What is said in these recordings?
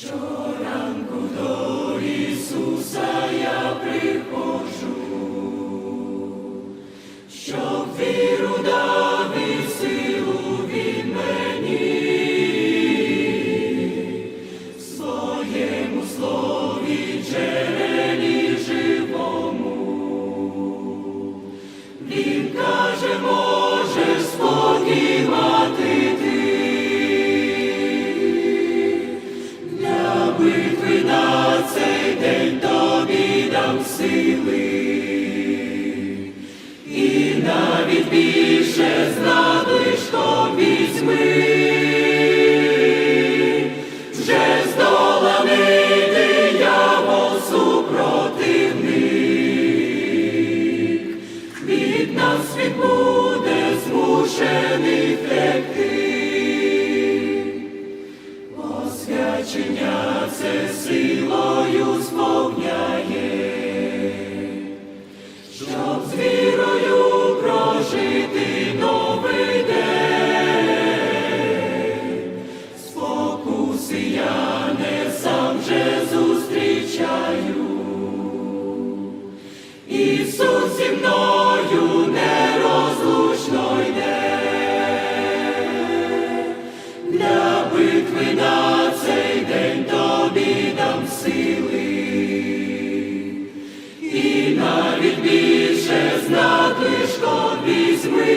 Щоранку до Ісуса я приходжу, щоб віру дав і силу він мені, в своєму слові джерелі живому. Він каже, дам сили, прожити новий день. Спокуси я не сам же зустрічаю. Ісус зі мною нерозлучно йде для битви на цей день тобі дам сили, візьми,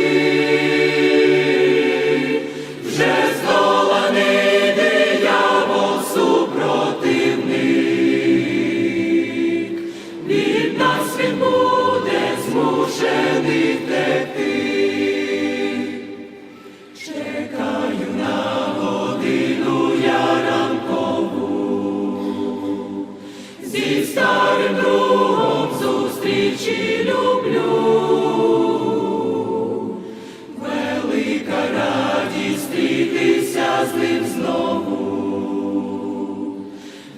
вже здоланий диявол супротивник, від нас він буде змушений втекти. Чекаю на годину я ранкову, зі старим другом зустрічі зустрітися з ним знову.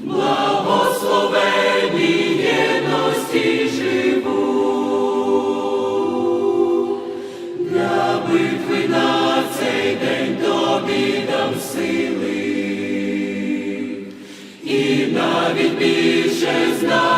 Благословенні єдності живу. Для битви на цей день тобі дам сили, і навіть більше з надлишком візьми,